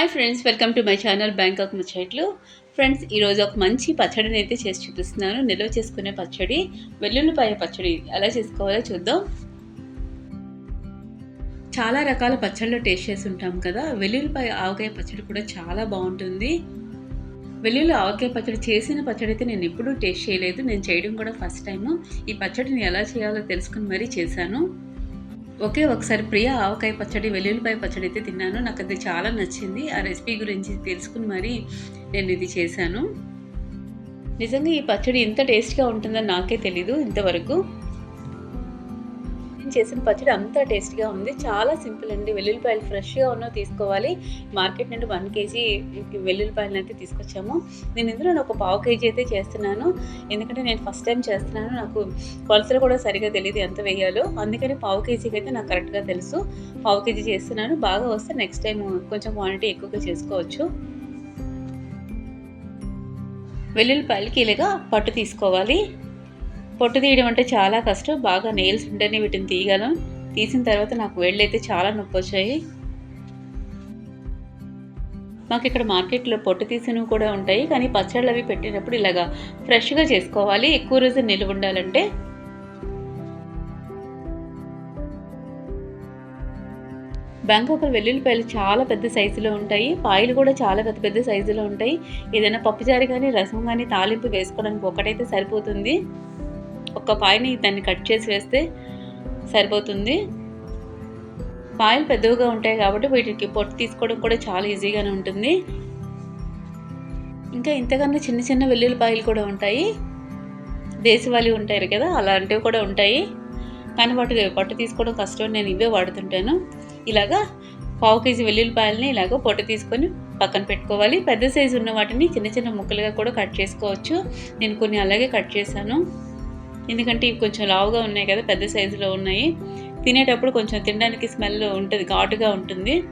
Hi friends welcome to my channel Bangkok ముచ్చట్లు friends ఈరోజు ఒక మంచి పచ్చడిని అయితే చేసి చూపిస్తున్నాను. నిల్వ చేసుకునే పచ్చడి వెల్లుల్లిపాయ పచ్చడి. ఎలా చేసుకోవాలో చూద్దాం. చాలా రకాల పచ్చళ్ళు టేస్ట్ చేసి ఉంటాం కదా. వెల్లుల్లిపాయ ఆవకాయ పచ్చడి కూడా చాలా బాగుంటుంది. వెల్లుల్లి ఆవకాయ పచ్చడి చేసిన పచ్చడి అయితే నేను ఎప్పుడూ టేస్ట్ చేయలేదు. నేను చేయడం కూడా ఫస్ట్ టైము ఈ పచ్చడిని ఎలా చేయాలో తెలుసుకుని మరీ చేశాను. ఒకే ఒకసారి ప్రియ ఆవకాయ పచ్చడి వెల్లుల్లిపాయ పచ్చడి అయితే తిన్నాను. నాకు అది చాలా నచ్చింది. ఆ రెసిపీ గురించి తెలుసుకుని మరి నేను ఇది చేశాను. నిజంగా ఈ పచ్చడి ఇంత టేస్ట్గా ఉంటుందని నాకే తెలీదు ఇంతవరకు. నేను చేసిన పచ్చడి అంత టేస్ట్గా ఉంది. చాలా సింపుల్ అండి. వెల్లుల్లిపాయలు ఫ్రెష్గా ఉన్న తీసుకోవాలి. మార్కెట్ నుండి వన్ కేజీ వెల్లుల్లిపాయలు అయితే తీసుకొచ్చాము. నేను ఇందులో ఒక పావు కేజీ అయితే చేస్తున్నాను. ఎందుకంటే నేను ఫస్ట్ టైం చేస్తున్నాను. నాకు కొలతలు కూడా సరిగా తెలియదు ఎంత వేయాలో. అందుకని పావు కేజీకి అయితే నాకు కరెక్ట్గా తెలుసు. పావు కేజీ చేస్తున్నాను. బాగా వస్తే నెక్స్ట్ టైం కొంచెం క్వాంటిటీ ఎక్కువగా చేసుకోవచ్చు. వెల్లుల్లిపాయలకి ఇలాగా పట్టు తీసుకోవాలి. పొట్టు తీయడం అంటే చాలా కష్టం. బాగా నెయిల్స్ ఉంటేనే వీటిని తీయగలం. తీసిన తర్వాత నాకు వేళ్ళు అయితే చాలా నొప్పి వచ్చాయి మాకు ఇక్కడ మార్కెట్లో పొట్టు తీసినవి కూడా ఉంటాయి. కానీ పచ్చళ్ళు అవి పెట్టినప్పుడు ఇలాగా ఫ్రెష్గా చేసుకోవాలి. ఎక్కువ రోజు నిల్వ ఉండాలంటే. బ్యాంకాక్ వెల్లుల్లిపాయలు చాలా పెద్ద సైజులో ఉంటాయి. పాయలు కూడా చాలా పెద్ద పెద్ద సైజులో ఉంటాయి. ఏదైనా పప్పుచారు కానీ రసం కానీ తాలింపు వేసుకోవడానికి ఒకటైతే సరిపోతుంది. ఒక పాయని దాన్ని కట్ చేసి వేస్తే సరిపోతుంది. పాయలు పెద్దవిగా ఉంటాయి కాబట్టి వీటికి పొట్టు తీసుకోవడం కూడా చాలా ఈజీగానే ఉంటుంది. ఇంకా ఇంతకన్నా చిన్న చిన్న వెల్లుల్లిపాయలు కూడా ఉంటాయి. దేశవాళీ ఉంటాయి కదా అలాంటివి కూడా ఉంటాయి. కానీ వాటికి పొట్టు తీసుకోవడం కష్టం నేను ఇవే వాడుతుంటాను. ఇలాగా పావు కేజీ వెల్లుల్లిపాయలని ఇలాగ పొట్టు తీసుకొని పక్కన పెట్టుకోవాలి. పెద్ద సైజు ఉన్న వాటిని చిన్న చిన్న ముక్కలుగా కూడా కట్ చేసుకోవచ్చు. నేను కొన్ని అలాగే కట్ చేశాను. ఎందుకంటే ఇవి కొంచెం లావుగా ఉన్నాయి కదా పెద్ద సైజులో ఉన్నాయి. తినేటప్పుడు కొంచెం తినడానికి స్మెల్ ఉంటుంది ఘాటుగా ఉంటుంది.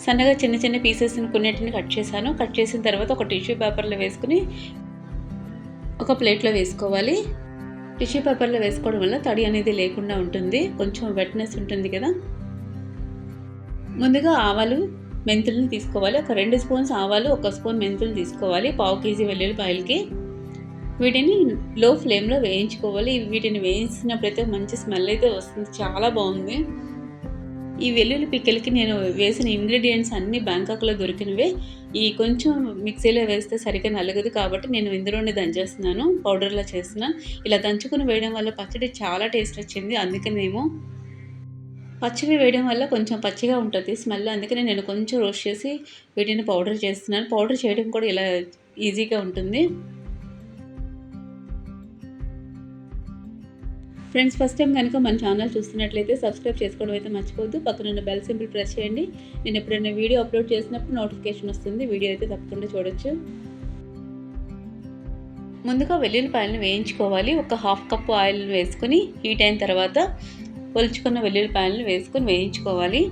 సన్నగా చిన్న చిన్న పీసెస్ని కొన్నింటిని కట్ చేశాను. కట్ చేసిన తర్వాత ఒక టిష్యూ పేపర్లో వేసుకుని ఒక ప్లేట్లో వేసుకోవాలి. టిష్యూ పేపర్లో వేసుకోవడం వల్ల తడి అనేది లేకుండా ఉంటుంది. కొంచెం వెట్నెస్ ఉంటుంది కదా. ముందుగా ఆవాలు మెంతులను తీసుకోవాలి. ఒక రెండు స్పూన్స్ ఆవాలు ఒక స్పూన్ మెంతులు తీసుకోవాలి. పావు కేజీ వెల్లుల్లిపాయలకి. వీటిని లో ఫ్లేమ్లో వేయించుకోవాలి. వీటిని వేయించినప్పుడైతే మంచి స్మెల్ అయితే వస్తుంది. చాలా బాగుంది. ఈ వెల్లుల్లి పిక్కలకి నేను వేసిన ఇంగ్రీడియంట్స్ అన్నీ బ్యాంకాక్లో దొరికినవే. ఈ కొంచెం మిక్సీలో వేస్తే సరిగ్గా నలగదు కాబట్టి నేను ఇందులోనే దంచేస్తున్నాను. పౌడర్లా చేస్తున్నాను ఇలా దంచుకుని వేయడం వల్ల పచ్చడి చాలా టేస్ట్ వచ్చింది. అందుకనేమో పచ్చివి వేయడం వల్ల కొంచెం పచ్చిగా ఉంటుంది స్మెల్. అందుకనే నేను కొంచెం రోస్ట్ చేసి వీటిని పౌడర్ చేస్తున్నాను. పౌడర్ చేయడం కూడా ఇలా ఈజీగా ఉంటుంది. ఫ్రెండ్స్ ఫస్ట్ టైం కనుక మన ఛానల్ చూస్తున్నట్లయితే సబ్స్క్రైబ్ చేసుకోవడం అయితే మర్చిపోద్దు పక్కన ఉన్న బెల్ సింపుల్ ప్రెస్ చేయండి. నేను ఎప్పుడైనా వీడియో అప్లోడ్ చేసినప్పుడు నోటిఫికేషన్ వస్తుంది. వీడియో అయితే తప్పకుండా చూడొచ్చు. ముందుగా వెల్లుల్లిపాయలను వేయించుకోవాలి. ఒక హాఫ్ కప్ ఆయిల్ వేసుకొని హీట్ అయిన తర్వాత పొలుచుకున్న వెల్లుల్లిపాయలను వేసుకొని వేయించుకోవాలి.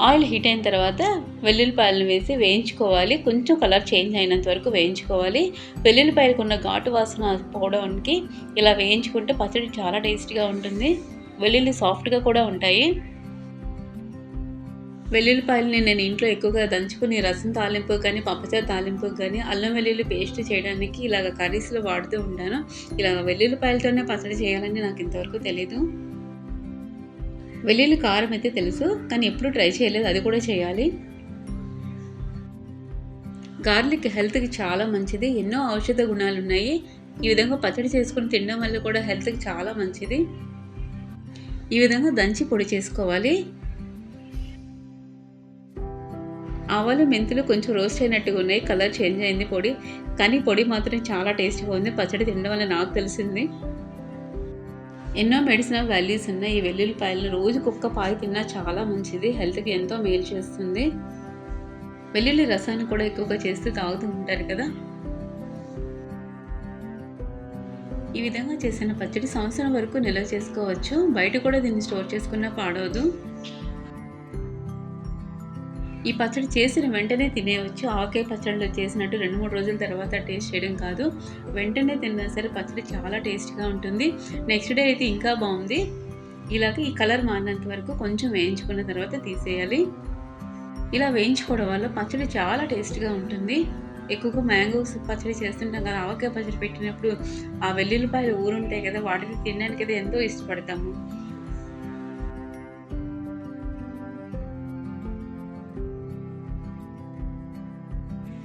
ఆయిల్ హీట్ అయిన తర్వాత వెల్లుల్లిపాయలను వేసి వేయించుకోవాలి. కొంచెం కలర్ చేంజ్ అయినంత వరకు వేయించుకోవాలి. వెల్లుల్లిపాయలకు ఉన్న ఘాటు వాసన పోవడానికి ఇలా వేయించుకుంటే పచ్చడి చాలా టేస్టీగా ఉంటుంది. వెల్లుల్లి సాఫ్ట్గా కూడా ఉంటాయి. వెల్లుల్లిపాయలని నేను ఇంట్లో ఎక్కువగా దంచుకుని రసం తాలింపు కానీ పప్పుచారు తాలింపు కానీ అల్లం వెల్లుల్లి పేస్ట్ చేయడానికి ఇలాగ కర్రీస్లో వాడుతూ ఉంటాను. ఇలాగ వెల్లుల్లిపాయలతోనే పచ్చడి చేయాలని నాకు ఇంతవరకు తెలీదు. వెల్లుల్లి కారం అయితే తెలుసు కానీ ఎప్పుడు ట్రై చేయలేదు అది కూడా చేయాలి. గార్లిక్ హెల్త్కి చాలా మంచిది. ఎన్నో ఔషధ గుణాలు ఉన్నాయి ఈ విధంగా పచ్చడి చేసుకుని తినడం వల్ల కూడా హెల్త్కి చాలా మంచిది. ఈ విధంగా దంచి పొడి చేసుకోవాలి. ఆవాలు మెంతులు కొంచెం రోస్ట్ అయినట్టుగా ఉన్నాయి. కలర్ చేంజ్ అయింది పొడి. కానీ పొడి మాత్రం చాలా టేస్ట్గా ఉంది. పచ్చడి తినడం వల్ల నాకు తెలిసింది. ఎన్నో మెడిసినల్ వాల్యూస్ ఉన్నాయి. ఈ వెల్లుల్లిపాయలను రోజుకు ఒక్క పాయ తిన్నా చాలా మంచిది. హెల్త్కి ఎంతో మేలు చేస్తుంది. వెల్లుల్లి రసాన్ని కూడా ఎక్కువగా చేస్తూ తాగుతూ ఉంటారు కదా. ఈ విధంగా చేసిన పచ్చడి సంవత్సరం వరకు నిల్వ చేసుకోవచ్చు. బయట కూడా దీన్ని స్టోర్ చేసుకున్నా పాడవదు. ఈ పచ్చడి చేసిన వెంటనే తినేయవచ్చు ఆకే పచ్చడిలో చేసినట్టు రెండు మూడు రోజుల తర్వాత టేస్ట్ చేయడం కాదు. వెంటనే తిన్నా సరే పచ్చడి చాలా టేస్ట్గా ఉంటుంది. నెక్స్ట్ డే అయితే ఇంకా బాగుంది. ఇలాగ ఈ కలర్ మారినంత వరకు కొంచెం వేయించుకున్న తర్వాత తీసేయాలి. ఇలా వేయించుకోవడం వల్ల పచ్చడి చాలా టేస్ట్గా ఉంటుంది. ఎక్కువగా మ్యాంగోస్ పచ్చడి చేస్తుంటాం కదా ఆవకాయ పచ్చడి పెట్టినప్పుడు ఆ వెల్లుల్లిపాయలు ఊరుంటాయి కదా వాటిని తినడానికి అయితే ఎంతో ఇష్టపడతాము.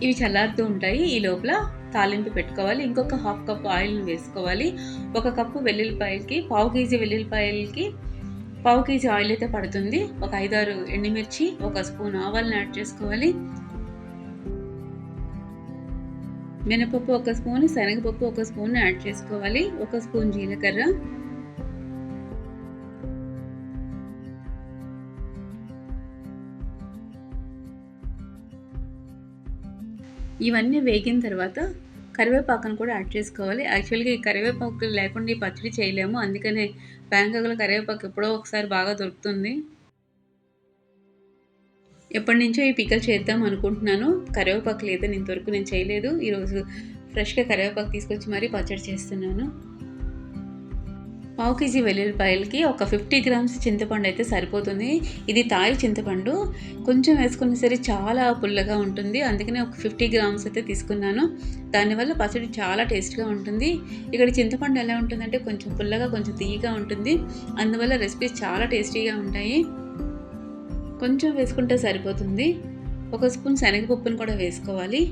ఇవి చల్లారుతూ ఉంటాయి. ఈ లోపల తాలింపు పెట్టుకోవాలి. ఇంకొక హాఫ్ కప్ ఆయిల్ని వేసుకోవాలి. ఒక కప్పు వెల్లుల్లిపాయలకి పావు కేజీ వెల్లుల్లిపాయలకి పావు కేజీ ఆయిల్ అయితే పడుతుంది. ఒక ఐదారు ఎండుమిర్చి ఒక స్పూన్ ఆవాలను యాడ్ చేసుకోవాలి. మినపప్పు ఒక స్పూన్ శనగపప్పు ఒక స్పూన్ యాడ్ చేసుకోవాలి. ఒక స్పూన్ జీలకర్ర ఇవన్నీ వేగిన తర్వాత కరివేపాకును కూడా యాడ్ చేసుకోవాలి. యాక్చువల్గా ఈ కరివేపాకు లేకుండా ఈ పచ్చడి చేయలేము. అందుకనే బ్యాంకాకులో కరివేపాకు ఎప్పుడో ఒకసారి బాగా దొరుకుతుంది. ఎప్పటి నుంచో ఈ పిక్కలు చేద్దాం అనుకుంటున్నాను. కరివేపాకు లేదా నేను దొరుకు నేను చేయలేదు. ఈరోజు ఫ్రెష్గా కరివేపాకు తీసుకొచ్చి మరీ పచ్చడి చేస్తున్నాను. పావు కేజీ వెల్లుల్లిపాయలకి ఒక ఫిఫ్టీ గ్రామ్స్ చింతపండు అయితే సరిపోతుంది. ఇది తాయి చింతపండు. కొంచెం వేసుకున్న సరే చాలా పుల్లగా ఉంటుంది. అందుకనే ఒక ఫిఫ్టీ గ్రామ్స్ అయితే తీసుకున్నాను. దానివల్ల పచ్చడి చాలా టేస్ట్గా ఉంటుంది. ఇక్కడ చింతపండు ఎలా ఉంటుందంటే కొంచెం పుల్లగా కొంచెం తీయగా ఉంటుంది. అందువల్ల రెసిపీస్ చాలా టేస్టీగా ఉంటాయి. కొంచెం వేసుకుంటే సరిపోతుంది. ఒక స్పూన్ శనగపప్పును కూడా వేసుకోవాలి.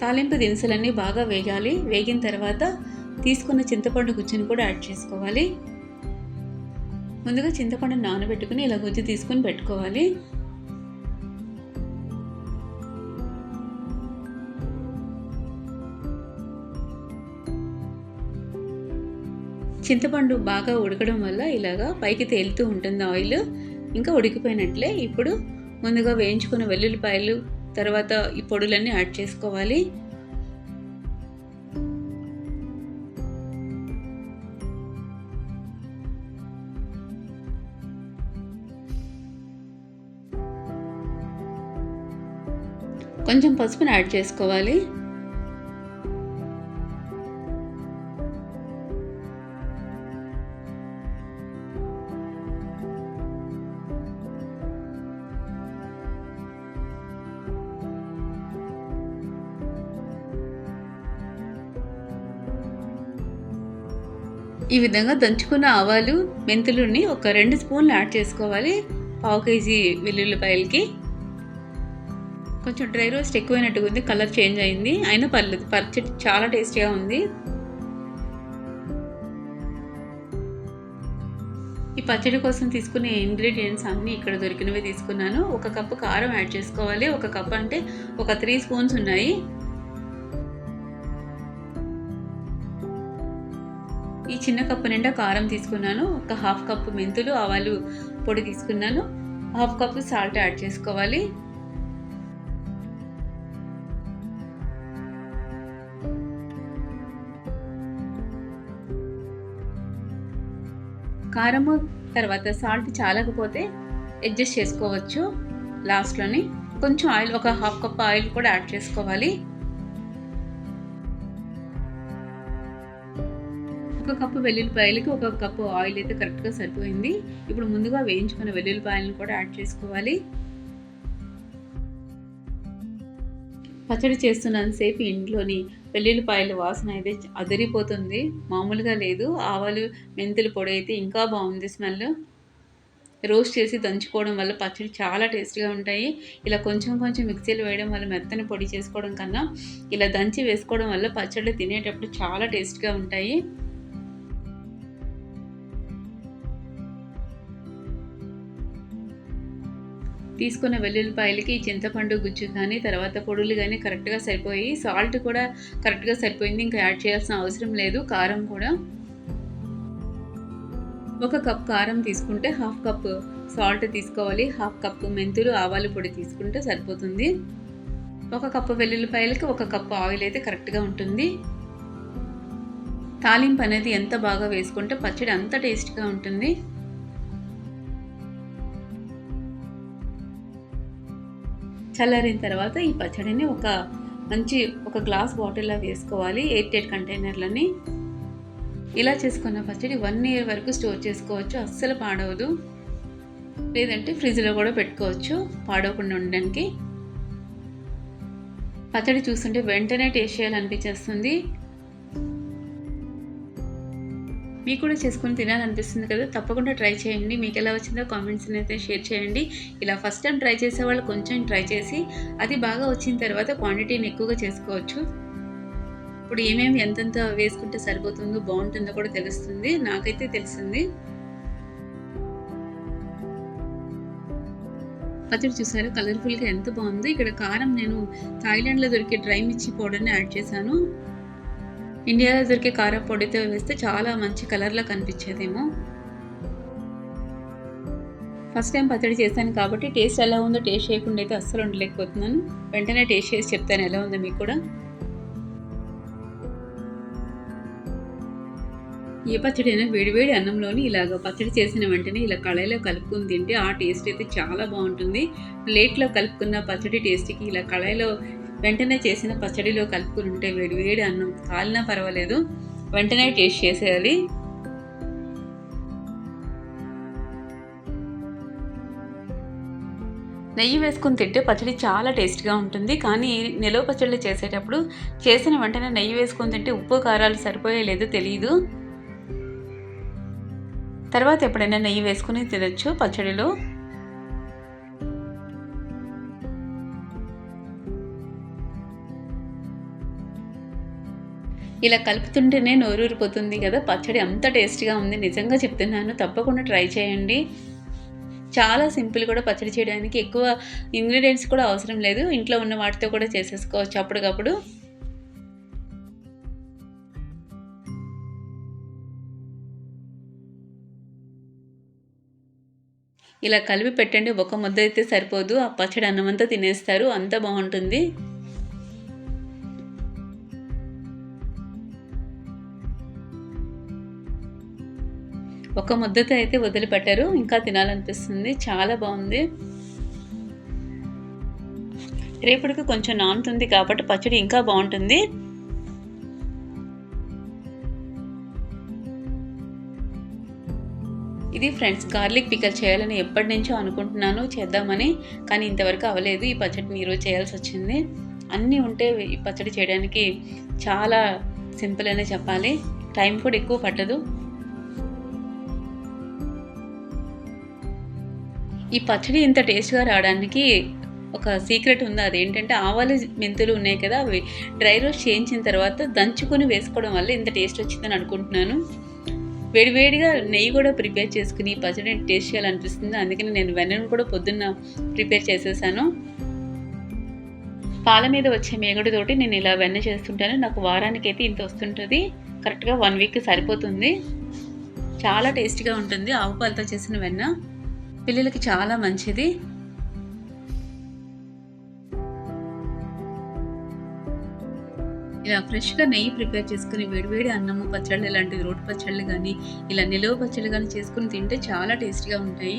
తాలింపు దినుసులన్నీ బాగా వేగాలి. వేగిన తర్వాత తీసుకున్న చింతపండు గుజ్జుని కూడా యాడ్ చేసుకోవాలి. ముందుగా చింతపండు నానబెట్టుకుని ఇలా గుజ్జు తీసుకుని పెట్టుకోవాలి. చింతపండు బాగా ఉడకడం వల్ల ఇలాగా పైకి తేలుతూ ఉంటుంది ఆయిల్. ఇంకా ఉడికిపోయినట్లే ఇప్పుడు ముందుగా వేయించుకున్న వెల్లుల్లిపాయలు తర్వాత ఈ పొడులన్నీ యాడ్ చేసుకోవాలి. కొంచెం పసుపుని యాడ్ చేసుకోవాలి. ఈ విధంగా దంచుకున్న ఆవాలు మెంతులుని ఒక రెండు స్పూన్లు యాడ్ చేసుకోవాలి. పావు కేజీ వెల్లుల్లిపాయలకి. కొంచెం డ్రై రోస్ట్ ఎక్కువైనట్టుగా ఉంది కలర్ చేంజ్ అయింది. అయినా పర్లేదు పచ్చడి చాలా టేస్టీగా ఉంది. ఈ పచ్చడి కోసం తీసుకునే ఇంగ్రీడియంట్స్ అన్నీ ఇక్కడ దొరికినవి తీసుకున్నాను. ఒక కప్పు కారం యాడ్ చేసుకోవాలి. ఒక కప్ అంటే ఒక త్రీ స్పూన్స్ ఉన్నాయి. ఈ చిన్న కప్పు నిండా కారం తీసుకున్నాను. ఒక హాఫ్ కప్పు మెంతులు ఆవాలు పొడి తీసుకున్నాను. హాఫ్ కప్పు సాల్ట్ యాడ్ చేసుకోవాలి. కారము తర్వాత సాల్ట్ చాలకపోతే అడ్జస్ట్ చేసుకోవచ్చు లాస్ట్లోని. కొంచెం ఆయిల్ ఒక హాఫ్ కప్ ఆయిల్ కూడా యాడ్ చేసుకోవాలి. ఒక కప్పు వెల్లుల్లిపాయలకి ఒక కప్పు ఆయిల్ అయితే కరెక్ట్గా సరిపోయింది. ఇప్పుడు ముందుగా వేయించుకున్న వెల్లుల్లిపాయలను కూడా యాడ్ చేసుకోవాలి. పచ్చడి చేస్తున్నంతసేపు ఇంట్లోని వెల్లుల్లిపాయల వాసన అయితే అదిరిపోతుంది. మామూలుగా లేదు. ఆవాలు మెంతులు పొడి అయితే ఇంకా బాగుంది స్మెల్. రోస్ట్ చేసి దంచుకోవడం వల్ల పచ్చడి చాలా టేస్ట్గా ఉంటాయి. ఇలా కొంచెం కొంచెం మిక్సీలు వేయడం వల్ల మెత్తని పొడి చేసుకోవడం కన్నా ఇలా దంచి వేసుకోవడం వల్ల పచ్చళ్ళు తినేటప్పుడు చాలా టేస్ట్గా ఉంటాయి. తీసుకున్న వెల్లుల్లిపాయలకి చింతపండు గుజ్జు కానీ తర్వాత పొడులు కానీ కరెక్ట్గా సరిపోయి సాల్ట్ కూడా కరెక్ట్గా సరిపోయింది. ఇంకా యాడ్ చేయాల్సిన అవసరం లేదు. కారం కూడా. ఒక కప్ కారం తీసుకుంటే హాఫ్ కప్ సాల్ట్ తీసుకోవాలి. హాఫ్ కప్ మెంతులు ఆవాలు పొడి తీసుకుంటే సరిపోతుంది. ఒక కప్పు వెల్లుల్లిపాయలకి ఒక కప్పు ఆయిల్ అయితే కరెక్ట్గా ఉంటుంది. తాలింపు అనేది ఎంత బాగా వేసుకుంటే పచ్చడి అంత టేస్ట్గా ఉంటుంది. చల్లారిన తర్వాత ఈ పచ్చడిని ఒక మంచి ఒక గ్లాస్ బాటిల్లో వేసుకోవాలి. ఎయిట్ ఎయిట్ కంటైనర్లని. ఇలా చేసుకున్న పచ్చడి వన్ ఇయర్ వరకు స్టోర్ చేసుకోవచ్చు. అస్సలు పాడవదు. లేదంటే ఫ్రిడ్జ్లో కూడా పెట్టుకోవచ్చు. పాడవకుండా ఉండడానికి. పచ్చడి చూస్తుంటే వెంటనే టేస్ట్ చేయాలనిపించేస్తుంది. మీకు కూడా చేసుకుని తినాలనిపిస్తుంది కదా తప్పకుండా ట్రై చేయండి. మీకు ఎలా వచ్చిందో కామెంట్స్ అయితే షేర్ చేయండి. ఇలా ఫస్ట్ టైం ట్రై చేసే వాళ్ళు కొంచెం ట్రై చేసి అది బాగా వచ్చిన తర్వాత క్వాంటిటీని ఎక్కువగా చేసుకోవచ్చు. ఇప్పుడు ఏమేమి ఎంతెంత వేసుకుంటే సరిపోతుందో బాగుంటుందో కూడా తెలుస్తుంది. నాకైతే తెలిసింది. పచ్చడి చూసారు? కలర్ఫుల్గా ఎంత బాగుందో. ఇక్కడ కారం నేను థాయిలాండ్లో దొరికే డ్రై మిర్చి పౌడర్ని యాడ్ చేశాను. ఇండియాలో దొరికే కారం పొడితో వేస్తే చాలా మంచి కలర్లో కనిపించేదేమో. ఫస్ట్ టైం పచ్చడి చేశాను కాబట్టి టేస్ట్ ఎలా ఉందో టేస్ట్ చేయకుండా అయితే అస్సలు ఉండలేకపోతున్నాను. వెంటనే టేస్ట్ చేసి చెప్తాను ఎలా ఉందో మీకు కూడా. ఏ పచ్చడి అయినా వేడివేడి అన్నంలోని ఇలాగ పచ్చడి చేసిన వెంటనే ఇలా కళాయిలో కలుపుకుని తింటే ఆ టేస్ట్ అయితే చాలా బాగుంటుంది. ప్లేట్లో కలుపుకున్న పచ్చడి టేస్ట్కి ఇలా కళాయిలో వెంటనే చేసిన పచ్చడిలో కలుపుకుని ఉంటే వేడి వేడి అన్నం కాలినా పర్వాలేదు. వెంటనే టేస్ట్ చేసేయాలి. నెయ్యి వేసుకుని తింటే పచ్చడి చాలా టేస్ట్గా ఉంటుంది. కానీ నిలవ పచ్చళ్ళు చేసేటప్పుడు చేసిన వెంటనే నెయ్యి వేసుకొని తింటే ఉప్పు కారాలు సరిపోయలేదు తెలియదు తర్వాత ఎప్పుడైనా నెయ్యి వేసుకుని తినచ్చు పచ్చడిలో. ఇలా కలుపుతుంటేనే నోరూరిపోతుంది కదా. పచ్చడి అంత టేస్ట్గా ఉంది. నిజంగా చెప్తున్నాను. తప్పకుండా ట్రై చేయండి. చాలా సింపుల్ కూడా పచ్చడి చేయడానికి. ఎక్కువ ఇంగ్రీడియంట్స్ కూడా అవసరం లేదు. ఇంట్లో ఉన్న వాటితో కూడా చేసేసుకోవచ్చు అప్పటికప్పుడు. ఇలా కలిపి పెట్టండి. ఒక ముద్ద అయితే సరిపోదు. ఆ పచ్చడి అన్నమంతా తినేస్తారు. అంత బాగుంటుంది. ఒక ముద్దతో అయితే వదిలిపెట్టారు. ఇంకా తినాలనిపిస్తుంది. చాలా బాగుంది. రేపటికి కొంచెం నానుతుంది కాబట్టి పచ్చడి ఇంకా బాగుంటుంది. ఇది ఫ్రెండ్స్ గార్లిక్ పికల్ చేయాలని ఎప్పటి నుంచో అనుకుంటున్నాను. చేద్దామని. కానీ ఇంతవరకు అవ్వలేదు. ఈ పచ్చడిని ఈరోజు చేయాల్సి వచ్చింది. అన్నీ ఉంటే ఈ పచ్చడి చేయడానికి చాలా సింపుల్ అనే చెప్పాలి. టైం కూడా ఎక్కువ పట్టదు. ఈ పచ్చడి ఇంత టేస్ట్గా రావడానికి ఒక సీక్రెట్ ఉంది. అది ఏంటంటే ఆవాలు మెంతులు ఉన్నాయి కదా అవి డ్రై రోస్ట్ చేయించిన తర్వాత దంచుకొని వేసుకోవడం వల్ల ఇంత టేస్ట్ వచ్చిందని అనుకుంటున్నాను. వేడివేడిగా నెయ్యి కూడా ప్రిపేర్ చేసుకుని పచ్చడి టేస్ట్ చేయాలనిపిస్తుంది. అందుకని నేను వెన్నను కూడా పొద్దున్న ప్రిపేర్ చేసేసాను. పాల మీద వచ్చే మేగడితోటి నేను ఇలా వెన్న చేస్తుంటాను. నాకు వారానికి అయితే ఇంత వస్తుంటుంది. కరెక్ట్గా వన్ వీక్ సరిపోతుంది. చాలా టేస్టీగా ఉంటుంది ఆవు పాలతో చేసిన వెన్న. పిల్లలకి చాలా మంచిది. ఇలా ఫ్రెష్గా నెయ్యి ప్రిపేర్ చేసుకుని వేడివేడి అన్నము పచ్చళ్ళు ఇలాంటివి రోటి పచ్చళ్ళు కానీ ఇలా నిలువ పచ్చళ్ళు కానీ చేసుకుని తింటే చాలా టేస్టీగా ఉంటాయి.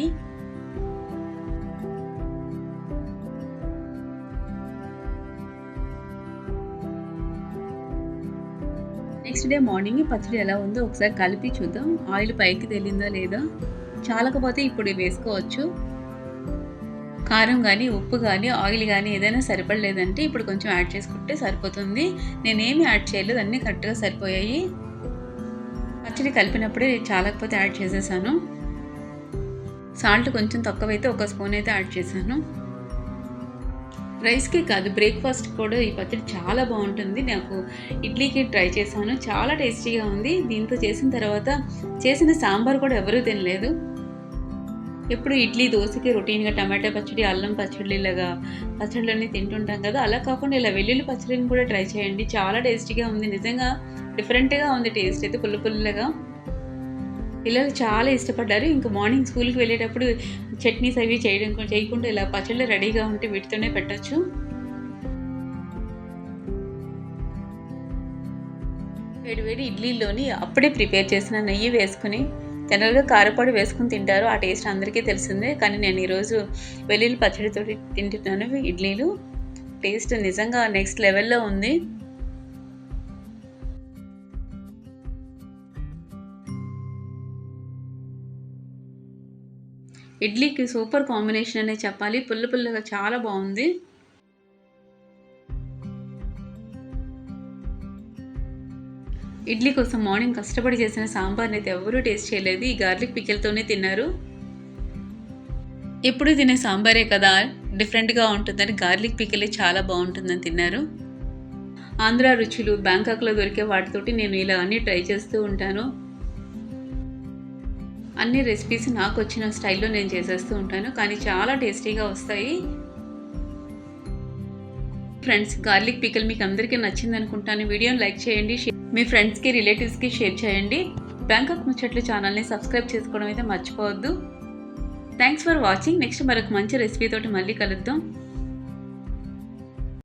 నెక్స్ట్ డే మార్నింగ్ పచ్చడి ఎలా ఉందో ఒకసారి కలిపి చూద్దాం. ఆయిల్ పైకి తేలిందా లేదా? చాలకపోతే ఇప్పుడు వేసుకోవచ్చు. కారం కానీ ఉప్పు కానీ ఆయిల్ కానీ ఏదైనా సరిపడలేదంటే ఇప్పుడు కొంచెం యాడ్ చేసుకుంటే సరిపోతుంది. నేనేమి యాడ్ చేయలేదు అన్నీ కరెక్ట్గా సరిపోయాయి. పచ్చడి కలిపినప్పుడే చాలకపోతే యాడ్ చేసేసాను. సాల్ట్ కొంచెం తక్కువైతే ఒక స్పూన్ అయితే యాడ్ చేశాను. రైస్కి కాదు బ్రేక్ఫాస్ట్ కూడా ఈ పచ్చడి చాలా బాగుంటుంది. నాకు ఇడ్లీకి ట్రై చేశాను చాలా టేస్టీగా ఉంది. దీంతో చేసిన తర్వాత చేసిన సాంబార్ కూడా ఎవరూ తినలేదు. ఎప్పుడు ఇడ్లీ దోశకి రొటీన్గా టమాటా పచ్చడి అల్లం పచ్చడి ఇలాగా పచ్చళ్ళన్నీ తింటుంటాం కదా. అలా కాకుండా ఇలా వెల్లుల్లి పచ్చడిని కూడా ట్రై చేయండి. చాలా టేస్టీగా ఉంది. నిజంగా డిఫరెంట్గా ఉంది టేస్ట్. అయితే పుల్ల పుల్లగా పిల్లలు చాలా ఇష్టపడ్డారు. ఇంకా మార్నింగ్ స్కూల్కి వెళ్ళేటప్పుడు చట్నీస్ అవి చేయడం చేయకుండా ఇలా పచ్చళ్ళు రెడీగా ఉంటే వీటితోనే పెట్టచ్చు. వేడి వేడి ఇడ్లీలోని అప్పుడే ప్రిపేర్ చేసిన నెయ్యి వేసుకుని జనరల్గా కారపొడి వేసుకుని తింటారు. ఆ టేస్ట్ అందరికీ తెలిసిందే. కానీ నేను ఈరోజు వెల్లుల్లి పచ్చడితో తింటున్నాను. ఇడ్లీలు. టేస్ట్ నిజంగా నెక్స్ట్ లెవెల్లో ఉంది. ఇడ్లీకి సూపర్ కాంబినేషన్ అనే చెప్పాలి. పుల్ల పుల్లగా చాలా బాగుంది. ఇడ్లీ కోసం మార్నింగ్ కష్టపడి చేసిన సాంబార్ని అయితే ఎవరూ టేస్ట్ చేయలేదు. ఈ గార్లిక్ పికిల్తోనే తిన్నారు. ఎప్పుడు తినే సాంబారే కదా డిఫరెంట్గా ఉంటుందని గార్లిక్ పికిలే చాలా బాగుంటుందని తిన్నారు. ఆంధ్ర రుచులు బ్యాంకాక్లో దొరికే వాటితోటి నేను ఇలా అన్నీ ట్రై చేస్తూ ఉంటాను. అన్ని రెసిపీస్ నాకు వచ్చిన స్టైల్లో నేను చేసేస్తూ ఉంటాను. కానీ చాలా టేస్టీగా వస్తాయి. ఫ్రెండ్స్ గార్లిక్ పికల్ మీకు అందరికీ నచ్చింది అనుకుంటాను వీడియోని లైక్ చేయండి మీ ఫ్రెండ్స్కి రిలేటివ్స్కి షేర్ చేయండి. బ్యాంకాక్ ముచ్చట్లు ఛానల్ని సబ్స్క్రైబ్ చేసుకోవడం అయితే మర్చిపోవద్దు. Thanks for watching. నెక్స్ట్ మరొక మంచి రెసిపీ తోటి మళ్ళీ కలుద్దాం.